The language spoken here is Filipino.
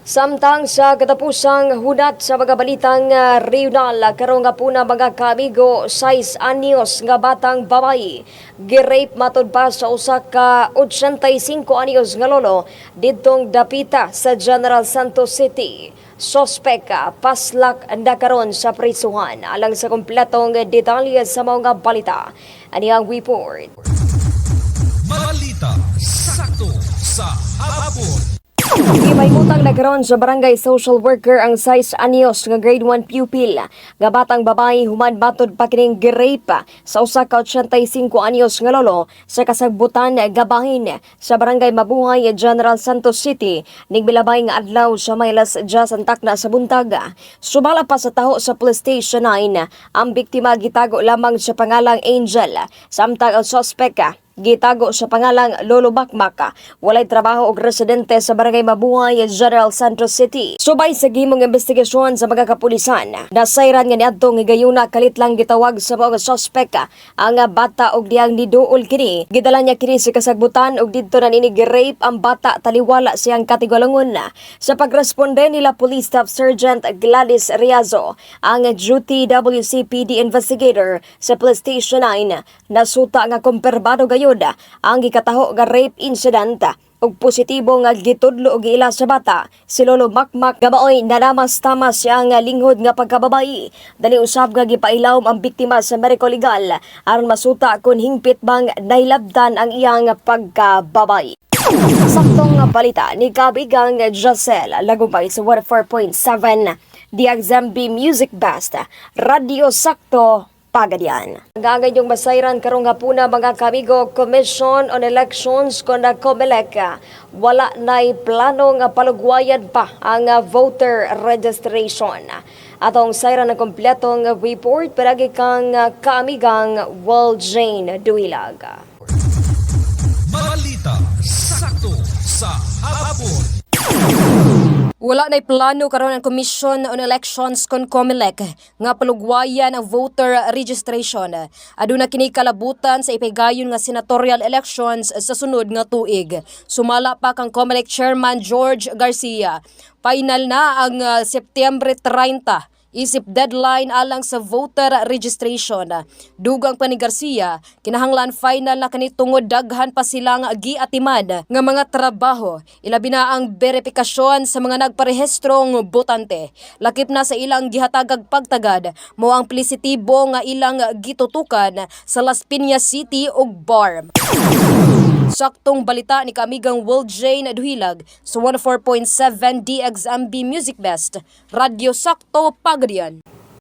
Samtang sa katapusang hunat sa mga balitang uh, regional, karon nga po na mga kamigo, 6 anyos nga batang babae, girape matod pa sa usa ka 85 anyos nga lolo didtong dapita sa General Santos City. Sospek ah, paslak na karon sa prisuhan alang sa kompletong detalye sa mga balita. Ani ang report. Balita sakto sa hapon. Gipaymutang nagkaroon sa barangay social worker ang 6 anyos nga grade 1 pupil nga batang babae human batod pa kining girape sa usa ka 85 anyos nga lolo sa kasagbutan gabahin sa barangay Mabuhay General Santos City ning milabay nga adlaw sa Maylas Jazz Antakna sa buntag. Subala pa sa taho sa police station 9 ang biktima gitago lamang sa pangalang Angel samtang ang suspect Gitago sa pangalang Lolo Bakmak, walay trabaho og residente sa Barangay Mabuhay, General Santos City. Subay sa gimong investigasyon sa mga kapulisan, nasayran nga niadtong higayuna kalit lang gitawag sa mga sospek ang bata og diyang niduol kini. Gidala niya kini sa kasagbutan og didto na nini rape ang bata taliwala siyang katigalangon. Sa pagresponde nila Police Staff Sergeant Gladys Riazo, ang duty WCPD investigator sa Police Station 9, nasuta nga komperbado gayud ang gikataho nga rape incident ug positibo nga gitudlo og ila sa bata. Si Lolo Makmak gabaoy nanamas-tamas siya nga linghod nga pagkababayi dali usab nga gipailawom ang biktima sa medical legal. Aron masuta kun hingpit bang nailabdan ang iyang pagkababayi Saktong balita ni Kabigang Jacel Lagubay sa 104.7 DXMB Music Best. Radio Sakto Pagadian. Gagay yung masayran karong hapuna mga kamigo Commission on Elections kon na COMELEC wala nay plano nga palugwayan pa ang ah, voter registration. Atong sayran na kompletong report palagi kang ah, kamigang Wal Jane Duilag. Balita sakto sa hapon. Wala na'y plano karon ang Commission on Elections kon COMELEC nga palugwayan ang voter registration. Aduna kini kalabutan sa ipigayon nga senatorial elections sa sunod nga tuig. Sumala pa kang COMELEC Chairman George Garcia. Final na ang uh, Setyembre 30 isip deadline alang sa voter registration. Dugang pa ni Garcia, kinahanglan final na kani tungod daghan pa silang giatiman nga mga trabaho. Ilabi na ang verifikasyon sa mga nagparehistrong botante. Lakip na sa ilang gihatagag pagtagad mo ang plisitibo nga ilang gitutukan sa Las Piñas City ug Bar. Saktong balita ni kamigang Will Jane Duhilag sa 104.7 DXMB Music Best, Radio Sakto Pagadian.